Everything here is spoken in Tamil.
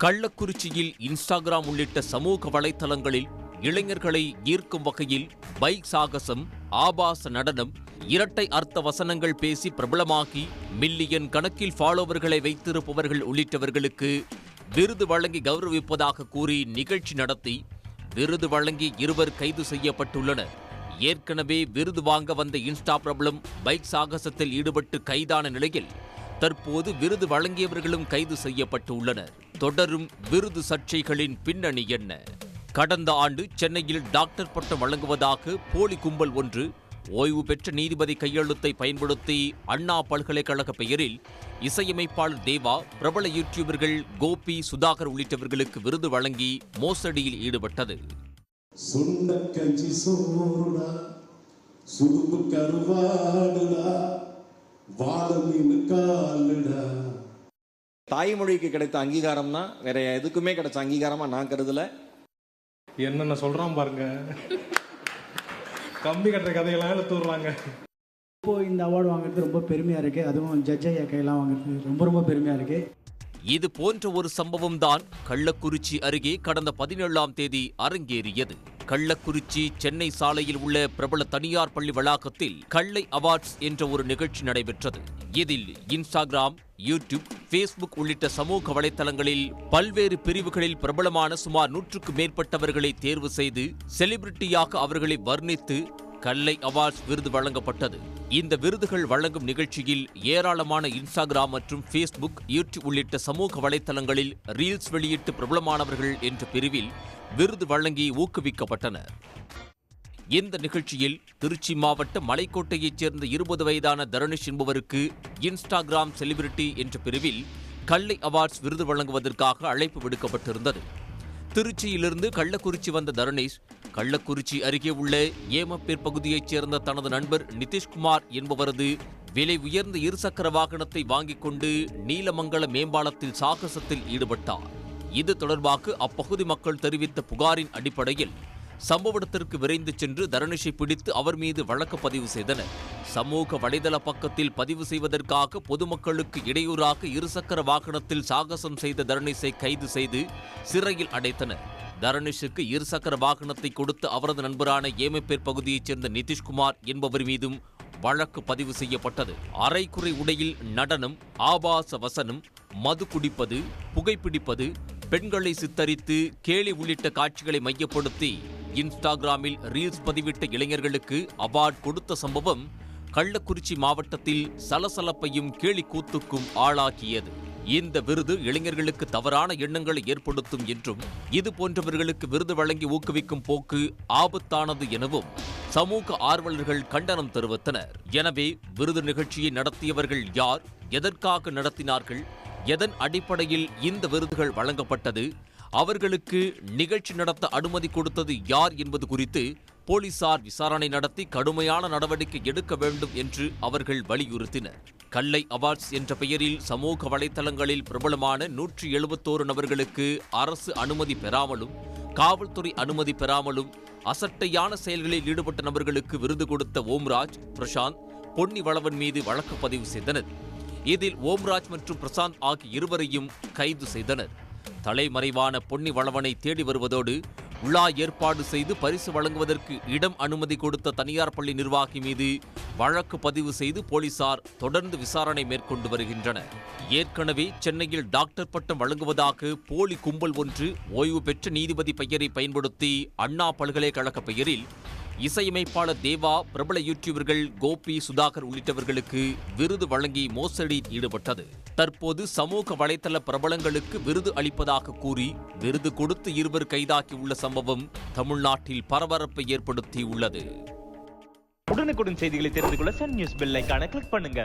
கள்ளக்குறிச்சியில் இன்ஸ்டாகிராம் உள்ளிட்ட சமூக வலைதளங்களில் இளைஞர்களை ஈர்க்கும் வகையில் பைக் சாகசம் ஆபாச நடனம் இரட்டை அர்த்த வசனங்கள் பேசி பிரபலமாகி மில்லியன் கணக்கில் ஃபாலோவர்களை வைத்திருப்பவர்கள் உள்ளிட்டவர்களுக்கு விருது வழங்கி கௌரவிப்பதாக கூறி நிகழ்ச்சி நடத்தி விருது வழங்கி இருவர் கைது செய்யப்பட்டுள்ளனர். ஏற்கனவே விருது வாங்க வந்த இன்ஸ்டா பிரபலம் பைக் சாகசத்தில் ஈடுபட்டு கைதான நிலையில் தற்போது விருது வழங்கியவர்களும் கைது செய்யப்பட்டு உள்ளனர் தொடரும் விருது சர்ச்சைகளின் பின்னணி என்ன? கடந்த ஆண்டு சென்னையில் டாக்டர் பட்டம் வழங்குவதாக போலி கும்பல் ஒன்று ஓய்வு பெற்ற நீதிபதி கையெழுத்தை பயன்படுத்தி அண்ணா பல்கலைக்கழக பெயரில் இசையமைப்பாளர் தேவா பிரபல யூடியூபர்கள் கோபி சுதாகர் உள்ளிட்டவர்களுக்கு விருது வழங்கி மோசடியில் ஈடுபட்டது. சுடுப்பு கருவாடுடா வாழ மீன் காலுடா தாய்மொழிக்கு கிடைத்த அங்கீகாரம் தான் வேற எதுக்குமே கிடைச்ச அங்கீகாரமா நான் கருதல. என்னென்ன சொல்றான் பாருங்க. கம்பி கட்டுற கதையெல்லாம் இழுத்து விடுறாங்க. இப்போ இந்த அவார்டு வாங்குறது ரொம்ப பெருமையாக இருக்குது அதுவும் ஜட்ஜ் ஐயா கையெல்லாம் வாங்குறது ரொம்ப ரொம்ப பெருமையாக இருக்குது இது போன்ற ஒரு சம்பவம் தான் கள்ளக்குறிச்சி அருகே கடந்த பதினேழாம் தேதி அரங்கேறியது. கள்ளக்குறிச்சி சென்னை சாலையில் உள்ள பிரபல தனியார் பள்ளி வளாகத்தில் கள்ளை அவார்ட்ஸ் என்ற ஒரு நிகழ்ச்சி நடைபெற்றது. இதில் இன்ஸ்டாகிராம் யூடியூப் ஃபேஸ்புக் உள்ளிட்ட சமூக வலைதளங்களில் பல்வேறு பிரிவுகளில் பிரபலமான சுமார் நூற்றுக்கு மேற்பட்டவர்களை தேர்வு செய்து செலிபிரிட்டியாக அவர்களை வர்ணித்து கல்லை அவார்ட்ஸ் விருது வழங்கப்பட்டது. இந்த விருதுகள் வழங்கும் நிகழ்ச்சியில் ஏராளமான இன்ஸ்டாகிராம் மற்றும் ஃபேஸ்புக் யூடியூப் உள்ளிட்ட சமூக வலைத்தளங்களில் ரீல்ஸ் வெளியிட்டு பிரபலமானவர்கள் என்ற பிரிவில் விருது வழங்கி ஊக்குவிக்கப்பட்டனர் இந்த நிகழ்ச்சியில் திருச்சி மாவட்ட மலைக்கோட்டையைச் சேர்ந்த இருபது வயதான தருணிஷ் என்பவருக்கு இன்ஸ்டாகிராம் செலிபிரிட்டி என்ற பிரிவில் கல்லை அவார்ட்ஸ் விருது வழங்குவதற்காக அழைப்பு விடுக்கப்பட்டிருந்தது. திருச்சியிலிருந்து கள்ளக்குறிச்சி வந்த தருணேஷ் கள்ளக்குறிச்சி அருகே உள்ள ஏமப்பேர் பகுதியைச் சேர்ந்த தனது நண்பர் நிதிஷ்குமார் என்பவரது விலை உயர்ந்த இருசக்கர வாகனத்தை வாங்கிக் கொண்டு நீலமங்கல மேம்பாலத்தில் சாகசத்தில் ஈடுபட்டார். இது தொடர்பாக அப்பகுதி மக்கள் தெரிவித்த புகாரின் அடிப்படையில் சம்பவ இடத்திற்கு விரைந்து சென்று தரணிஷை பிடித்து அவர் மீது வழக்கு பதிவு செய்தனர். சமூக வலைதள பக்கத்தில் பதிவு செய்வதற்காக பொதுமக்களுக்கு இடையூறாக இருசக்கர வாகனத்தில் சாகசம் செய்த தரணிசை கைது செய்து சிறையில் அடைத்தனர். தருணிஷுக்கு இருசக்கர வாகனத்தை கொடுத்து அவரது நண்பரான ஏமப்பேர் பகுதியைச் சேர்ந்த நிதிஷ்குமார் என்பவர் மீதும் வழக்கு பதிவு செய்யப்பட்டது. அரைக்குறை உடையில் நடனம் ஆபாச வசனம் மது குடிப்பது புகைப்பிடிப்பது பெண்களை சித்தரித்து கேலி உள்ளிட்ட காட்சிகளை மையப்படுத்தி இன்ஸ்டாகிராமில் ரீல்ஸ் பதிவிட்ட இளைஞர்களுக்கு அவார்ட் கொடுத்த சம்பவம் கள்ளக்குறிச்சி மாவட்டத்தில் சலசலப்பையும் கேலி கூத்துக்கும் ஆளாக்கியது. இந்த விருது இளைஞர்களுக்கு தவறான எண்ணங்களை ஏற்படுத்தும் என்றும் இது போன்றவர்களுக்கு விருது வழங்கி ஊக்குவிக்கும் போக்கு ஆபத்தானது எனவும் சமூக ஆர்வலர்கள் கண்டனம் தெரிவித்தனர். எனவே விருது நிகழ்ச்சியை நடத்தியவர்கள் யார் எதற்காக நடத்தினார்கள் எதன் அடிப்படையில் இந்த விருதுகள் வழங்கப்பட்டது அவர்களுக்கு நிகழ்ச்சி நடத்த அனுமதி கொடுத்தது யார் என்பது குறித்து போலீசார் விசாரணை நடத்தி கடுமையான நடவடிக்கை எடுக்க வேண்டும் என்று அவர்கள் வலியுறுத்தினர். கல்லை அவார்ட்ஸ் என்ற பெயரில் சமூக வலைத்தளங்களில் பிரபலமான நூற்றி எழுபத்தோரு நபர்களுக்கு அரசு அனுமதி பெறாமலும் காவல்துறை அனுமதி பெறாமலும் அசட்டையான செயல்களில் ஈடுபட்ட நபர்களுக்கு விருது கொடுத்த ஓம்ராஜ் பிரசாந்த் பொன்னி வளவன் மீது வழக்கு பதிவு செய்தனர். இதில் ஓம்ராஜ் மற்றும் பிரசாந்த் ஆகிய இருவரையும் கைது செய்தனர். தலைமறைவான பொன்னி வளவனை தேடி வருவதோடு விழா ஏற்பாடு செய்து பரிசு வழங்குவதற்கு இடம் அனுமதி கொடுத்த தனியார் பள்ளி நிர்வாகி மீது வழக்கு பதிவு செய்து போலீசார் தொடர்ந்து விசாரணை மேற்கொண்டு வருகின்றனர். ஏற்கனவே சென்னையில் டாக்டர் பட்டம் வழங்குவதாக போலி கும்பல் ஒன்று ஓய்வு பெற்ற நீதிபதி பெயரை பயன்படுத்தி அண்ணா பல்கலைக்கழக பெயரில் இசையமைப்பாளர் தேவா பிரபல யூடியூபர்கள் கோபி சுதாகர் உள்ளிட்டவர்களுக்கு விருது வழங்கி மோசடியில் ஈடுபட்டது. தற்போது சமூக வலைதள பிரபலங்களுக்கு விருது அளிப்பதாக கூறி விருது கொடுத்து இருவர் கைதாக்கியுள்ள சம்பவம் தமிழ்நாட்டில் பரபரப்பை ஏற்படுத்தியுள்ளது. உடனுக்குடன் செய்திகளை தெரிந்து கொள்ள சன் நியூஸ் பெல் கிளிக் பண்ணுங்க.